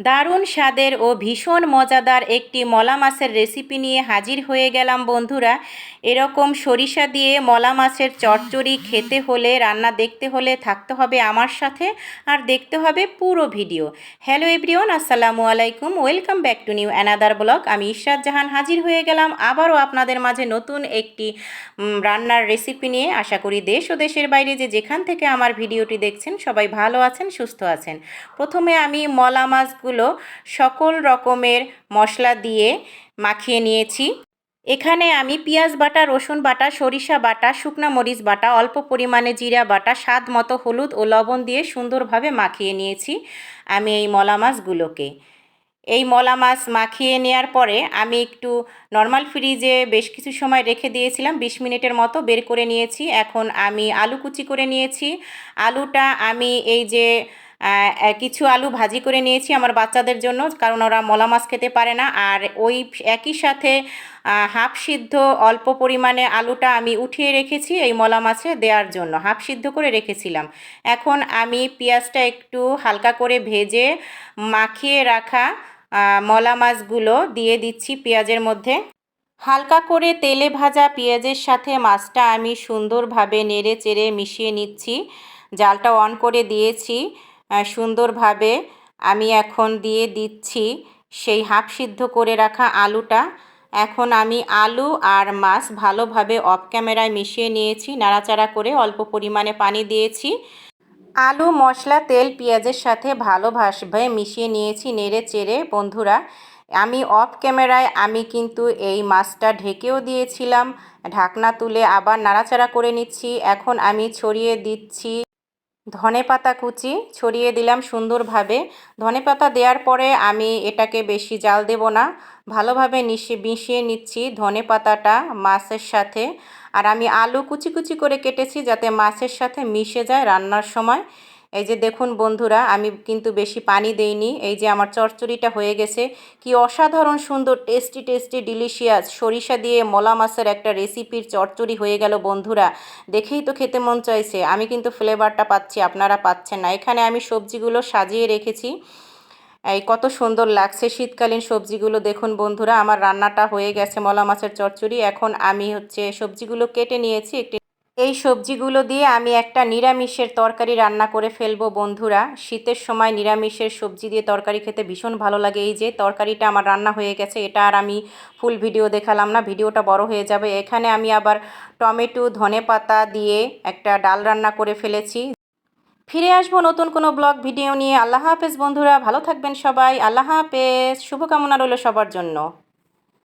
দারুণ স্বাদের ও ভীষণ মজাদার একটি মলা মাছের রেসিপি নিয়ে হাজির হয়ে গেলাম বন্ধুরা। এরকম সরিষা দিয়ে মলা মাছের চচ্চড়ি খেতে হলে, রান্না দেখতে হলে থাকতে হবে আমার সাথে আর দেখতে হবে পুরো ভিডিও। হ্যালো এভরিওয়ান আসসালামু আলাইকুম welcome back to new another blog আমি ইশরাত জাহান হাজির হয়ে গেলাম আবারও আপনাদের মাঝে নতুন একটি রান্নার রেসিপি নিয়ে। আশা করি দেশ ও দেশের বাইরে যে যেখান থেকে আমার ভিডিওটি দেখছেন সবাই ভালো আছেন, সুস্থ আছেন। প্রথমে আমি মলা মাছগুলো সকল রকমের মশলা দিয়ে মাখিয়ে নিয়েছি। এখানে আমি পেঁয়াজ বাটা, রসুন বাটা, সরিষা বাটা, শুকনা মরিচ বাটা, অল্প পরিমাণে জিরা বাটা, স্বাদ মতো হলুদ ও লবণ দিয়ে সুন্দরভাবে মাখিয়ে নিয়েছি আমি এই মলা মাছগুলোকে। এই মলা মাছ মাখিয়ে নেওয়ার পরে আমি একটু নর্মাল ফ্রিজে বেশ কিছু সময় রেখে দিয়েছিলাম, বিশ মিনিটের মতো বের করে নিয়েছি। এখন আমি আলু কুচি করে নিয়েছি। আলুটা আমি এই যে কিছু আলু ভাজি করে নিয়েছি আমার বাচ্চাদের জন্য, কারণ ওরা মলা মাছ খেতে পারে না। আর ওই একই সাথে হাফ সিদ্ধ অল্প পরিমাণে আলুটা আমি উঠিয়ে রেখেছি এই মলা মাছে দেওয়ার জন্য, হাফ সিদ্ধ করে রেখেছিলাম। এখন আমি পেঁয়াজটা একটু হালকা করে ভেজে মাখিয়ে রাখা মলা মাছগুলো দিয়ে দিচ্ছি পেঁয়াজের মধ্যে। হালকা করে তেলে ভাজা পেঁয়াজের সাথে মাছটা আমি সুন্দরভাবে নেড়ে চেড়ে মিশিয়ে নিচ্ছি। জালটা অন করে দিয়েছি। সুন্দরভাবে আমি এখন দিয়ে দিচ্ছি সেই হাফ সিদ্ধ করে রাখা আলুটা। এখন আমি আলু আর মাছ ভালোভাবে অফ ক্যামেরায় মিশিয়ে নিয়েছি, নাড়াচাড়া করে অল্প পরিমাণে পানি দিয়েছি। আলু, মশলা, তেল, পেঁয়াজের সাথে ভালোভাবে মিশিয়ে নিয়েছি নেড়ে চেড়ে। বন্ধুরা, আমি অফ ক্যামেরায় আমি কিন্তু এই মাছটা ঢেকেও দিয়েছিলাম, ঢাকনা তুলে আবার নাড়াচাড়া করে নিচ্ছি। এখন আমি ছড়িয়ে দিচ্ছি। ধনে পাতা কুচি ছড়িয়ে দিলাম সুন্দরভাবে। ধনে পাতা দেওয়ার পরে আমি এটাকে বেশি জাল দেব না। ভালোভাবে নিশে, মিশিয়ে নিচ্ছি ধনে পাতাটা মাছের সাথে। আর আমি আলু কুচি কুচি করে কেটেছি যাতে মাছের সাথে মিশে যায় রান্নার সময়। এই যে দেখুন বন্ধুরা, আমি কিন্তু বেশি পানি দেইনি, এই যে আমার চচ্চড়িটা হয়ে গেছে। কি অসাধারণ সুন্দর টেস্টি টেস্টি ডিলিশিয়াস সরিষা দিয়ে মলা মাছের একটা রেসিপির চচ্চড়ি হয়ে গেল বন্ধুরা। দেখেই তো খেতে মন চাইছে। আমি কিন্তু ফ্লেভারটা পাচ্ছি, আপনারা পাচ্ছেন না। এখানে আমি সবজিগুলো সাজিয়ে রেখেছি। এই কত সুন্দর লাগছে শীতকালীন সবজিগুলো। দেখুন বন্ধুরা, আমার রান্নাটা হয়ে গেছে মলা মাছের চচ্চড়ি এখন আমি হচ্ছে সবজিগুলো কেটে নিয়েছি, একটি এই সবজিগুলো দিয়ে আমি একটা নিরামিষের তরকারি রান্না করে ফেলব, বন্ধুরা। শীতের সময় নিরামিষের সবজি দিয়ে তরকারি খেতে ভীষণ ভালো লাগে। এই যে তরকারিটা আমার রান্না হয়ে গেছে, এটা আর আমি ফুল ভিডিও দেখালাম না, ভিডিওটা বড় হয়ে যাবে। এখানে আমি আবার টমেটো, ধনে পাতা দিয়ে একটা ডাল রান্না করে ফেলেছি। ফিরে আসব নতুন কোনো ব্লগ ভিডিও নিয়ে। আল্লাহ হাফেজ, বন্ধুরা। ভালো থাকবেন সবাই। আল্লাহ হাফেজ। শুভকামনা রইল সবার জন্য।